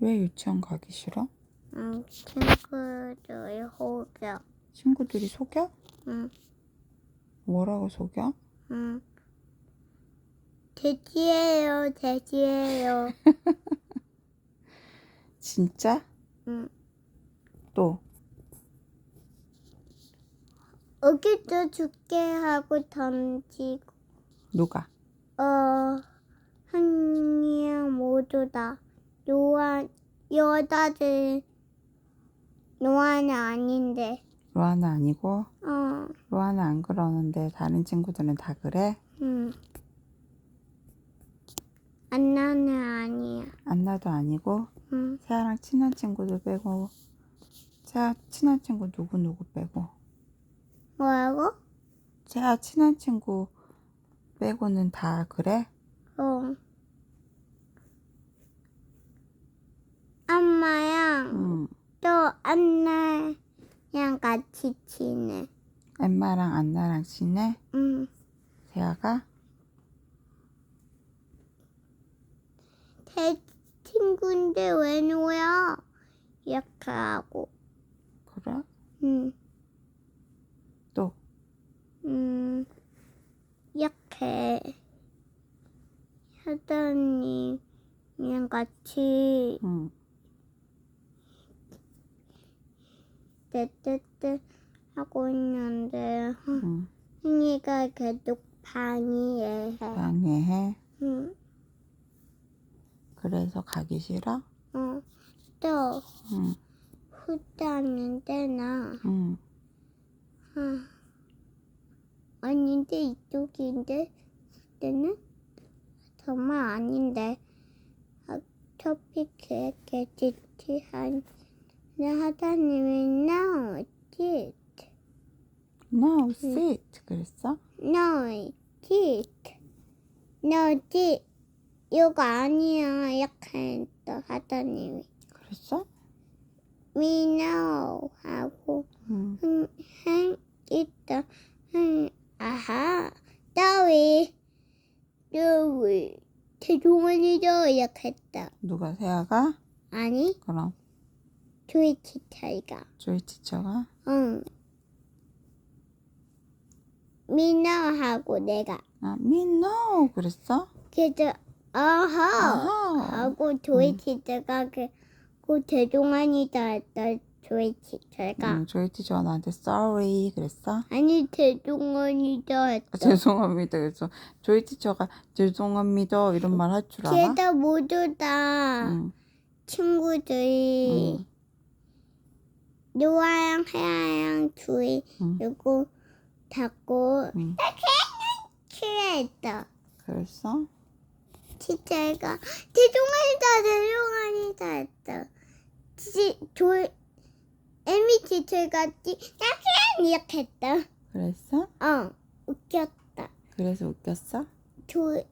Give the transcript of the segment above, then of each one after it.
왜 유치원 가기 싫어? 응, 친구들 호겨. 친구들이 속여? 응, 뭐라고 속여? 응. 돼지예요, 돼지예요. 진짜? 응. 또 여기도 죽게 하고 던지고. 누가? 어, 한이랑 모두 다. 노아, 여자들, 노아는 아닌데. 로아는 아니고 어, 로아는 안 그러는데 다른 친구들은 다 그래? 응. 안나는 아니야. 안나도 아니고 응. 세아랑 친한 친구들 빼고 세아 친한 친구 누구 누구 빼고 뭐라고? 세아 친한 친구 빼고는 다 그래? 어. 엄마랑 응. 또 안나랑 같이 지내. 엠마랑 안나랑 친해? 응. 세아가? 대 친구인데 왜 놀아? 이렇게 하고. 그래? 응. 또 음, 이렇게 하더니 그냥 같이 응. 떼떼떼 하고 있는데 응. 흥이가 계속 방해해. 방해해? 응. 그래서 가기 싫어? 어. 또 응. 후다는데 나 응. 아, 아닌데 이쪽인데 그때는 정말 아닌데 아, 토픽에 게지티한 하다님이 no it No, sit. 그랬어? no it no it 이거 아니야 이렇게 또 하다님이. 그랬어? we know 하고 응. 한, 한 있다. 한 아하. 따위. 따위. 대종원이죠? 이렇게 했다. 누가 세아가? 아니? 그럼 트위치 차이가 조이 티처가? 응 미나하고 내가 아, no. 그랬어? 그래서 아하 아하. 하고 트위치가 그 대종원이다 했다 트위치가 응, 조이 티처가 나한테 sorry 그랬어? 아니 대종원이다 아, 죄송합니다. 그래서 조이 티처가 죄송합니다 이런 말 할 줄 알아? 걔다 모두 다 응. 친구들이 응. 노아랑 해아랑 둘이 응. 그리고 닫고 응. 취했다. 그랬어? 티체가 대종아니다 대종아니다 했다. 지, 조, 에미 티체가 띠, 나는 이렇게 했다. 그랬어? 어, 웃겼다. 그래서 웃겼어? 조,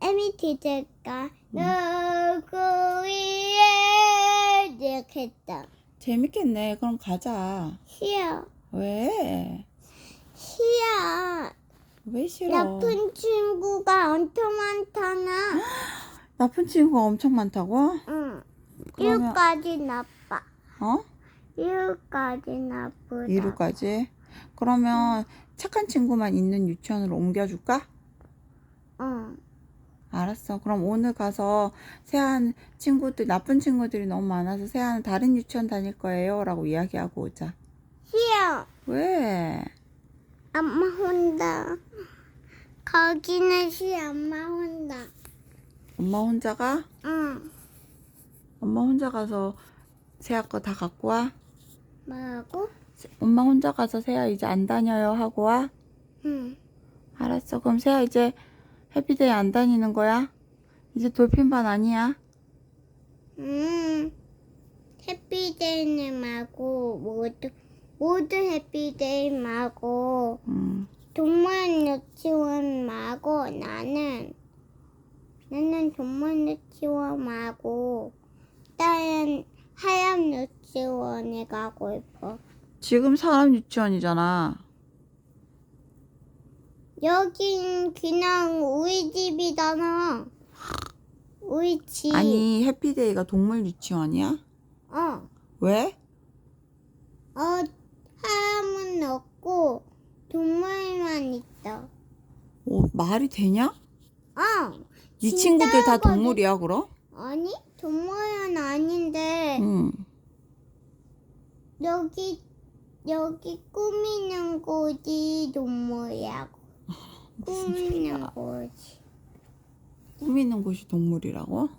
에미 티체가 너구 위에 이렇게 했다. 재밌겠네. 그럼 가자. 싫어. 왜? 싫어. 왜 싫어? 나쁜 친구가 엄청 많잖아. 나쁜 친구가 엄청 많다고? 응. 그러면- 이유까지 나빠. 어? 이유까지 나쁘다. 2루까지? 그러면 착한 친구만 있는 유치원으로 옮겨줄까? 응. 알았어. 그럼 오늘 가서 세안 친구들, 나쁜 친구들이 너무 많아서 세안은 다른 유치원 다닐 거예요. 라고 이야기하고 오자. 싫어. 왜? 엄마 혼자. 거기는 싫어. 엄마 혼자. 엄마 혼자 가? 응. 엄마 혼자 가서 세아 거 다 갖고 와? 뭐라고? 엄마 혼자 가서 세아 이제 안 다녀요 하고 와? 응. 알았어. 그럼 세아 이제 해피데이 안 다니는 거야? 이제 돌핀반 아니야? 응. 해피데이는 말고 모두 모두 해피데이 말고 음. 동물 유치원 말고 나는 나는 동물 유치원 말고 다른 하얀 유치원에 가고 싶어. 지금 사람 유치원이잖아. 여긴 그냥 우리 집이잖아. 우리 집. 아니 해피데이가 동물 유치원이야? 어. 왜? 어, 사람은 없고 동물만 있어. 어, 말이 되냐? 어. 네 친구들 다 동물이야 그럼? 아니, 동물은 아닌데 응. 여기 여기 꾸미는 곳이 동물이라고. 꾸미는 곳이. 꾸미는 곳이 동물이라고? 어.